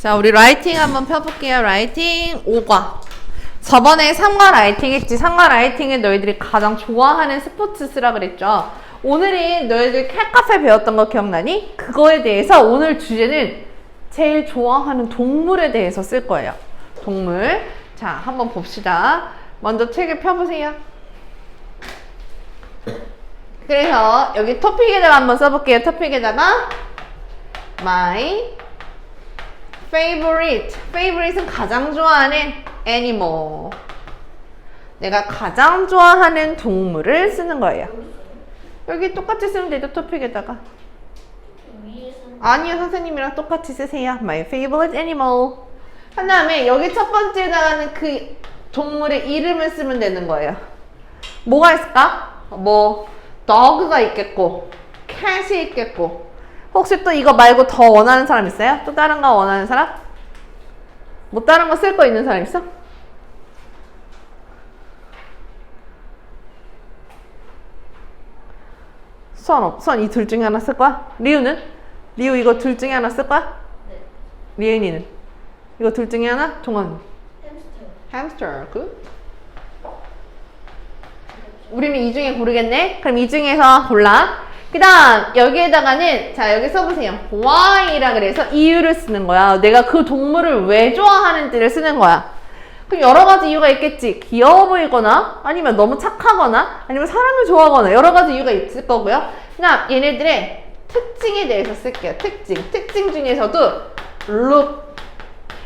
자, 우리 라이팅 한번 펴볼게요. 라이팅 5과. 저번에 3과 라이팅 했지. 3과 라이팅에 너희들이 가장 좋아하는 스포츠 쓰라 그랬죠. 오늘은 너희들 캣카페 배웠던 거 기억나니? 그거에 대해서 오늘 주제는 제일 좋아하는 동물에 대해서 쓸 거예요. 동물. 자, 한번 봅시다. 먼저 책을 펴보세요. 그래서 여기 토픽에다가 한번 써볼게요. 토픽에다가 my favorite. favorite은 가장 좋아하는 animal. 내가 가장 좋아하는 동물을 쓰는 거예요. 여기 똑같이 쓰면 되죠, 토픽에다가. 아니요, 선생님이랑 똑같이 쓰세요. My favorite animal. 한 다음에 여기 첫 번째에다가는 그 동물의 이름을 쓰면 되는 거예요. 뭐가 있을까? 뭐, dog가 있겠고, cat이 있겠고. 혹시 또 이거 말고 더 원하는 사람 있어요? 또 다른 거 원하는 사람? 뭐 다른 거 쓸 거 있는 사람 있어? 수원 없, 수원 이둘 중에 하나 쓸 거야? 리우는? 리우 이거 둘 중에 하나 쓸 거야? 리은이는? 이거 둘 중에 하나? 종원 햄스터 굿 우리는 이 중에 고르겠네 그럼 이 중에서 골라 그 다음 여기에다가는 자 여기 써보세요 why라 그래서 이유를 쓰는 거야 내가 그 동물을 왜 좋아하는지를 쓰는 거야 그럼 여러 가지 이유가 있겠지. 귀여워 보이거나, 아니면 너무 착하거나, 아니면 사람을 좋아하거나, 여러 가지 이유가 있을 거고요. 그냥 얘네들의 특징에 대해서 쓸게요. 특징. 특징 중에서도 look.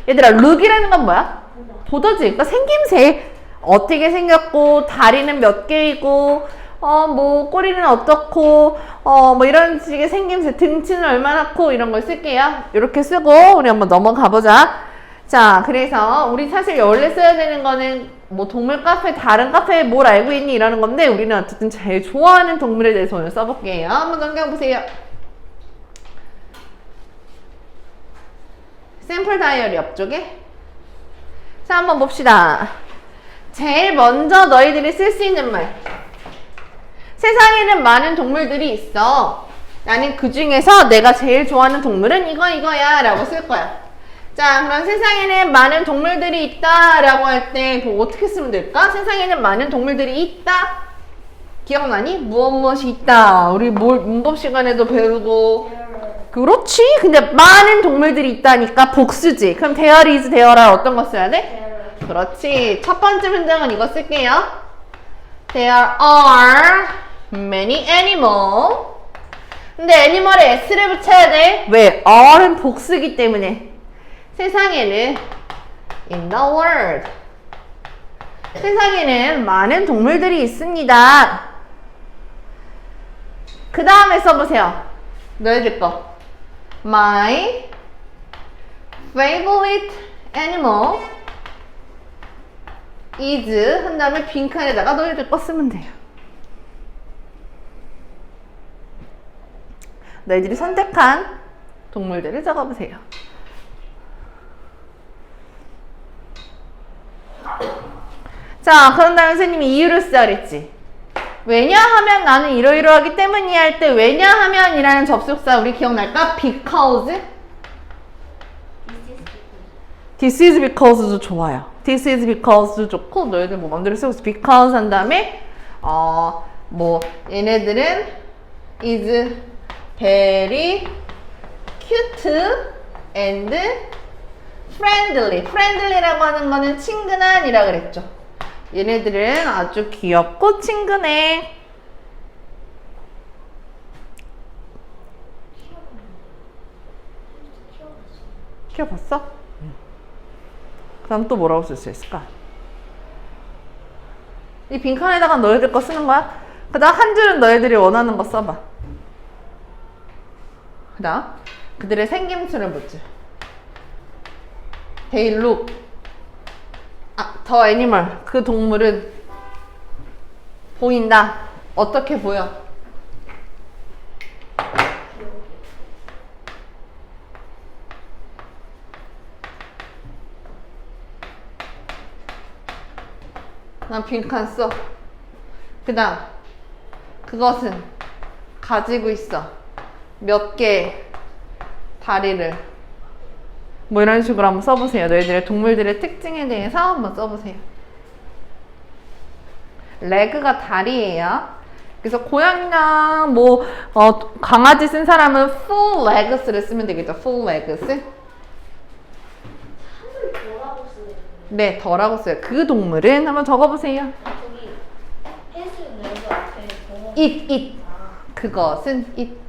얘들아, look이라는 건 뭐야? 보더지. 그러니까 생김새. 어떻게 생겼고, 다리는 몇 개이고, 어, 뭐, 꼬리는 어떻고, 어, 뭐, 이런 식의 생김새, 등치는 얼마나 고, 이런 걸 쓸게요. 이렇게 쓰고, 우리 한번 넘어가 보자. 자, 그래서 우리 사실 원래 써야 되는 거는 뭐 동물 카페, 다른 카페에 뭘 알고 있니? 이러는 건데 우리는 어쨌든 제일 좋아하는 동물에 대해서 오늘 써볼게요. 한번 넘겨보세요. 샘플 다이어리 옆쪽에. 자, 한번 봅시다. 제일 먼저 너희들이 쓸 수 있는 말. 세상에는 많은 동물들이 있어. 나는 그 중에서 내가 제일 좋아하는 동물은 이거 이거야 라고 쓸 거야. 자, 그럼 세상에는 많은 동물들이 있다 라고 할때 어떻게 쓰면 될까? 세상에는 많은 동물들이 있다. 기억나니? 무엇 무엇이 있다. 우리 뭘 문법 시간에도 배우고 그렇지. 근데 많은 동물들이 있다니까 복수지. 그럼 there is there를 어떤 거 써야 돼? 그렇지. 첫 번째 문장은 이거 쓸게요. There are many animals. 근데 애니멀에 s를 붙여야 돼. 왜? are은 복수기 때문에. 세상에는 in the world 세상에는 많은 동물들이 있습니다. 그 다음에 써보세요. 너희들 거. My favorite animal is 한 다음에 빈칸에다가 너희들 거 쓰면 돼요. 너희들이 선택한 동물들을 적어보세요. 자, 그런 다음에 선생님이 이유를 쓰자 그랬지. 왜냐하면 나는 이러이러하기 때문이야 할 때 왜냐하면 이라는 접속사 우리 기억날까? because This is because도 좋아요. This is because도 좋고 너희들 뭐 맘대로 쓰고 있어. because 한 다음에 어 뭐 얘네들은 is very cute and friendly. friendly라고 하는 거는 친근한이라 그랬죠. 얘네들은 아주 귀엽고 친근해. 키워봤어? 그 다음 또 뭐라고 쓸 수 있을까? 이 빈칸에다가 너희들 거 쓰는 거야? 그 다음 한 줄은 너희들이 원하는 거 써봐. 그 다음 그들의 생김새를 묻지. They look. 아, 더 애니멀. 그 동물은 보인다. 어떻게 보여? 난 빈칸 써. 그 다음, 그것은 가지고 있어. 몇 개의 다리를. 뭐 이런 식으로 한번 써보세요. 너희들의 동물들의 특징에 대해서 한번 써보세요. 레그가 다리예요. 그래서 고양이나 뭐 어, 강아지 쓴 사람은 full legs를 쓰면 되겠죠. full legs. 네, 더라고 써요. 그 동물은 한번 적어보세요. 저기 내고 앞에 it, it. 아, 그것은 it.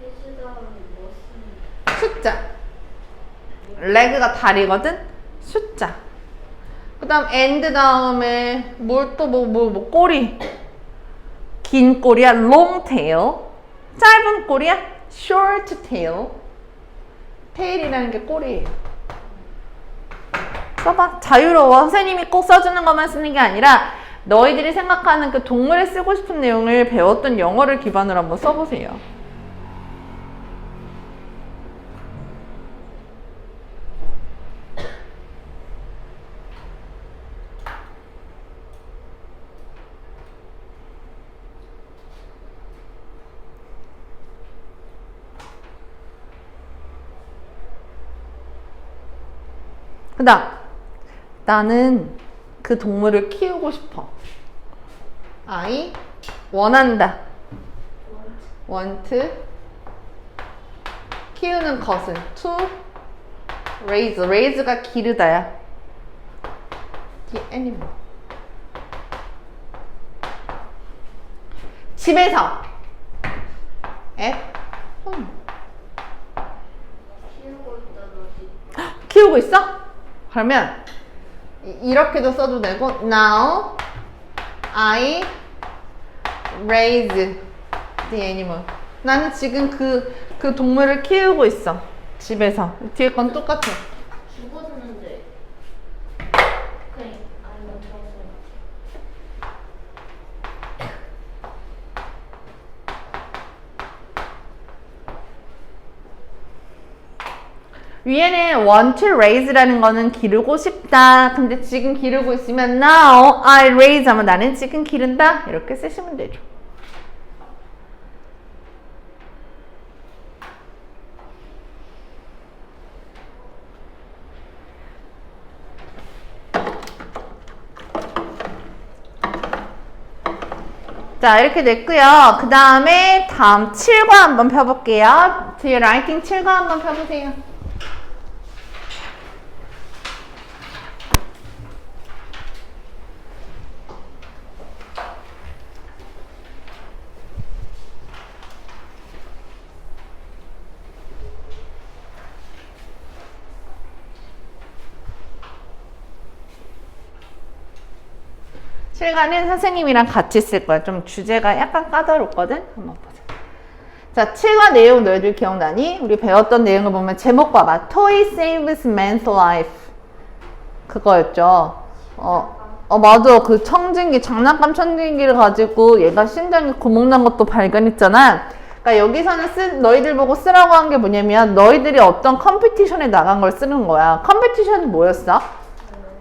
헬스 다음에 뭐 쓰는 숫자. 레그가 다리거든? 숫자. 그 다음 and 다음에 뭘 또 뭐 뭐 뭐 꼬리. 긴 꼬리야 long tail. 짧은 꼬리야 short tail. 테일이라는 게 꼬리예요. 써봐. 자유로워. 선생님이 꼭 써주는 것만 쓰는 게 아니라 너희들이 생각하는 그 동물에 쓰고 싶은 내용을 배웠던 영어를 기반으로 한번 써보세요. 그 다음, 나는 그 동물을 키우고 싶어. I 원한다. want 키우는 것은 to raise raise가 기르다야. the animal 집에서 at home 키우고 있어? 그러면 이- 이렇게도 써도 되고 Now I raise the animal. 나는 지금 그, 그 동물을 키우고 있어 집에서. 뒤에 건 똑같아 죽었는데 그냥 아니면 들었어요 위에는 want to raise라는 거는 기르고 싶다 근데 지금 기르고 있으면 Now I raise 하면 나는 지금 기른다 이렇게 쓰시면 되죠 자, 이렇게 됐고요. 그 다음에 다음 7과 한번 펴볼게요. 뒤에 라이팅 7과 한번 펴보세요. 실과는 선생님이랑 같이 쓸 거야. 좀 주제가 약간 까다롭거든? 한번 보자. 자, 7과 내용 너희들 기억나니? 우리 배웠던 내용을 보면 제목 봐봐. Toy saves man's life. 그거였죠. 어, 어, 맞아. 그 청진기, 장난감 청진기를 가지고 얘가 심장에 구멍 난 것도 발견했잖아. 그러니까 여기서는 쓰, 너희들 보고 쓰라고 한 게 뭐냐면 너희들이 어떤 컴피티션에 나간 걸 쓰는 거야. 컴피티션이 뭐였어?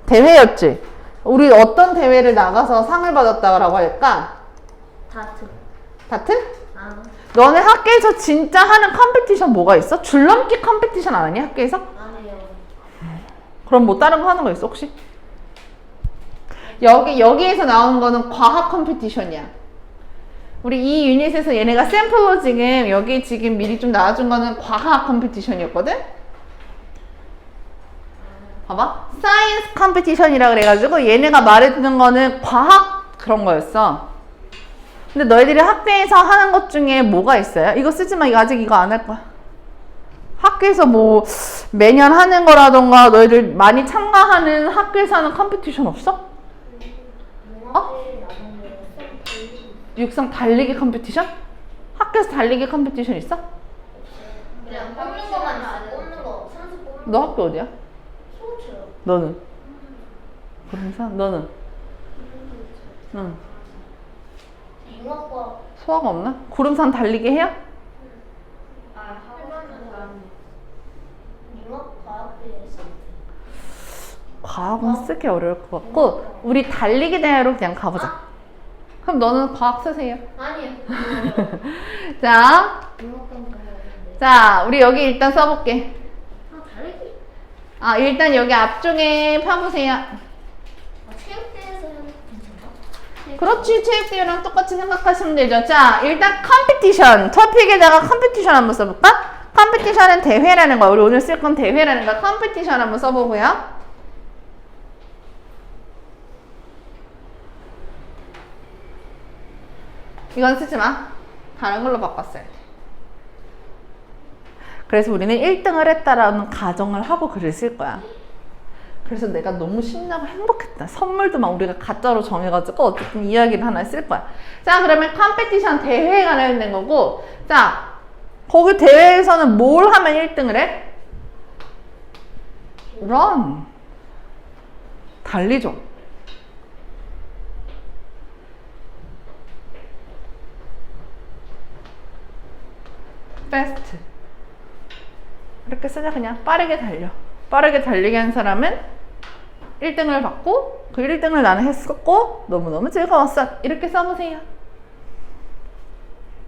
대회였지. 우리 어떤 대회를 나가서 상을 받았다고 할까? 다트 다트? 아 너네 학교에서 진짜 하는 컴피티션 뭐가 있어? 줄넘기 컴피티션 안 하니 학교에서? 그럼 뭐 다른 거 하는 거 있어 혹시? 여기 여기에서 나온 거는 과학 컴피티션이야. 우리 이 유닛에서 얘네가 샘플로 지금 여기 지금 미리 좀 나와준 거는 과학 컴피티션이었거든? 봐봐. 사이언스 컴피티션이라 그래가지고 얘네가 말해주는 거는 과학 그런 거였어. 근데 너희들이 학교에서 하는 것 중에 뭐가 있어요? 이거 쓰지 마. 이거 아직 이거 안 할 거야. 학교에서 뭐 매년 하는 거라던가 너희들 많이 참가하는 학교에서 하는 컴피티션 없어? 달리고 육상 달리기 컴피티션? 학교에서 달리기 컴피티션 있어? 그냥 뽑는 거만 뽑는 거 너 학교 어디야? 너는? 부동산? 너는? 응. 소화가 없나? 구름산 달리기 해요? 아 과학은 쓰기 어려울 것 같고 우리 달리기 대회로 그냥 가보자. 그럼 너는 과학 쓰세요. 아니요. 자, 자, 우리 여기 일단 써볼게. 아 일단 여기 앞쪽에 하는 거 괜찮아? 그렇지, 체육대회랑 똑같이 생각하시면 되죠. 자, 일단 컴피티션. 토픽에다가 컴피티션 한번 써볼까? 컴피티션은 대회라는 거야. 우리 오늘 쓸 건 대회라는 거야. 컴피티션 한번 써보고요. 이건 쓰지 마. 다른 걸로 바꿨어야 돼. 그래서 우리는 1등을 했다라는 가정을 하고 글을 쓸 거야. 그래서 내가 너무 신나고 행복했다. 선물도 막 우리가 가짜로 정해가지고 어쨌든 이야기를 하나 쓸 거야. 자, 그러면 컴페티션 대회에 관련된 거고, 자, 거기 대회에서는 뭘 하면 1등을 해? run. 달리죠. fast. 이렇게 쓰자. 그냥 빠르게 달려. 빠르게 달리게 한 사람은 1등을 받고 그 1등을 나는 했었고 너무너무 즐거웠어. 이렇게 써보세요.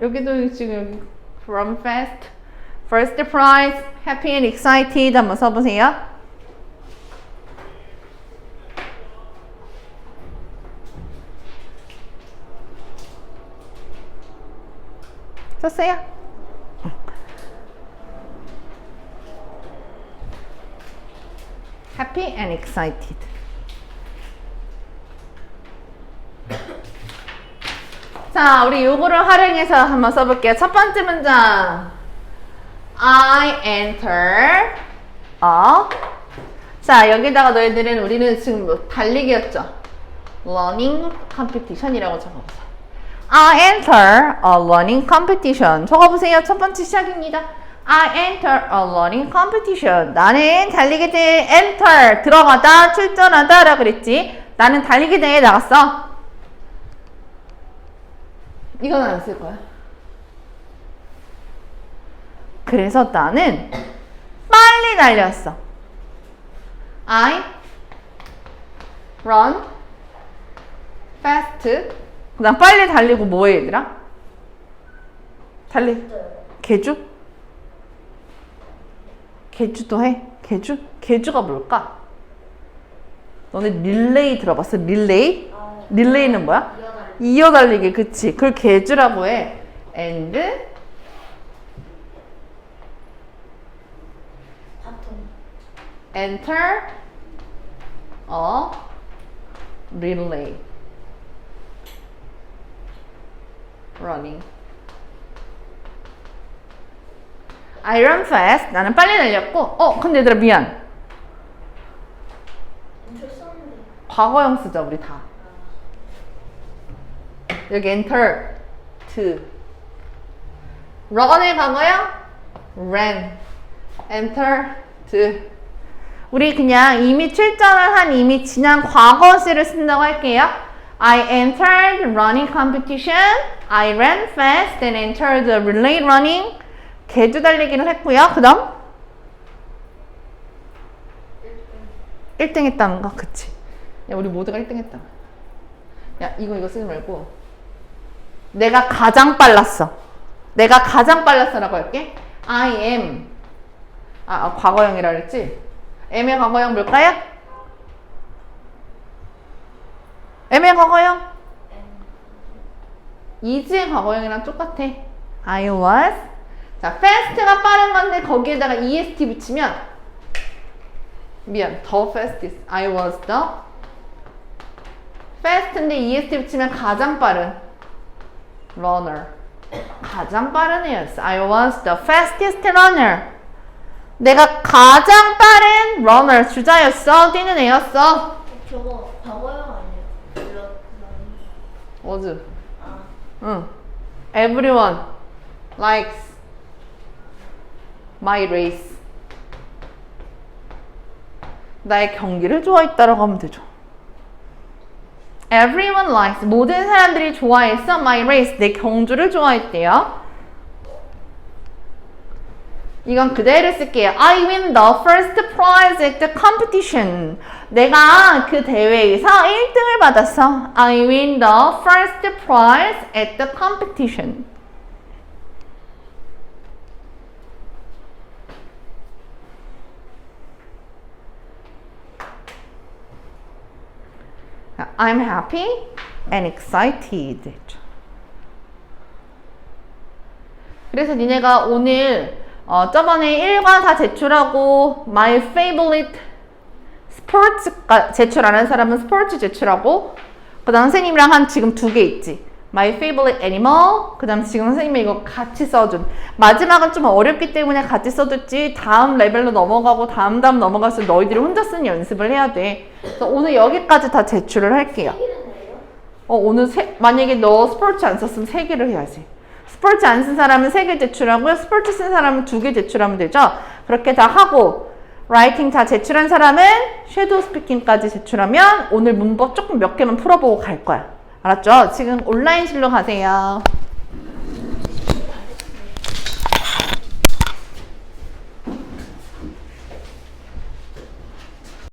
여기도 지금 run fast first prize happy and excited 한번 써보세요. 썼어요? Happy and excited. 자, 우리 요거를 활용해서 한번 써볼게요. 첫 번째 문장. I enter a. 자, 여기다가 너희들은 우리는 지금 뭐 달리기였죠. Running competition이라고 적어보세요. I enter a running competition. 적어보세요. 첫 번째 시작입니다. I enter a running competition. 나는 달리기 대회에 enter 들어가다 출전하다 라고 그랬지. 나는 달리기 대회에 나갔어. 이건 안 쓸 거야. 그래서 나는 빨리 달렸어. I run fast. 그다음 빨리 달리고 뭐해 얘들아? 달리. 개주? 개주도 해? 개주? 개주가 뭘까? 너네 릴레이 들어봤어? 릴레이? 아 릴레이는 뭐야? 이어달리. 이어달리기 그치 그걸 개주라고 해 and enter a relay running I run fast 나는 빨리 달렸고 어 근데 얘들아 미안. 과거형 쓰자 우리 다 여기 enter to run의 과거형 ran enter to 우리 그냥 이미 출전을 한 이미 지난 과거 시를 쓴다고 할게요 I entered running competition I ran fast and entered the relay running 개주 달리기를 했고요. 그 다음 1등 했다는 거 그치. 야 우리 모두가 1등 했다. 야 이거 이거 쓰지 말고. 내가 가장 빨랐어. 내가 가장 빨랐어 라고 할게. I am. 아, 아, 과거형이라 그랬지? M의 과거형 뭘까요? M의 과거형? Is의 과거형이랑 똑같아. I was 자 fast가 빠른 건데 거기에다가 est 붙이면 미안 the fastest I was the fast인데 est 붙이면 가장 빠른 runner 가장 빠른 애였어 I was the fastest runner 내가 가장 빠른 runner 주자였어 뛰는 애였어 저거 과거형 아니에요? was 아응 everyone likes my race 나의 경기를 좋아했다라고 하면 되죠 everyone likes 모든 사람들이 좋아했어 my race 내 경주를 좋아했대요 이건 그대로 쓸게요. I win the first prize at the competition. 내가 그 대회에서 1등을 받았어. I win the first prize at the competition. I'm happy and excited. 그래서 니네가 오늘 어, 저번에 1과 다 제출하고 my favorite sports 제출하는 사람은 스포츠 제출하고 그 다음 선생님이랑 한 지금 두 개 있지 my favorite animal 그 다음 지금 선생님이 이거 같이 써준 마지막은 좀 어렵기 때문에 같이 써줬지 다음 레벨로 넘어가고 다음 다음 넘어가서 너희들이 혼자 쓰는 연습을 해야 돼 그래서 오늘 여기까지 다 제출을 할게요 어, 오늘 세, 만약에 너 스포츠 안 썼으면 세 개를 해야지. 스포츠 안 쓴 사람은 세 개 제출하고요. 스포츠 쓴 사람은 두 개 제출하면 되죠. 그렇게 다 하고, 라이팅 다 제출한 사람은 섀도우 스피킹까지 제출하면 오늘 문법 조금 몇 개만 풀어보고 갈 거야. 알았죠? 지금 온라인실로 가세요.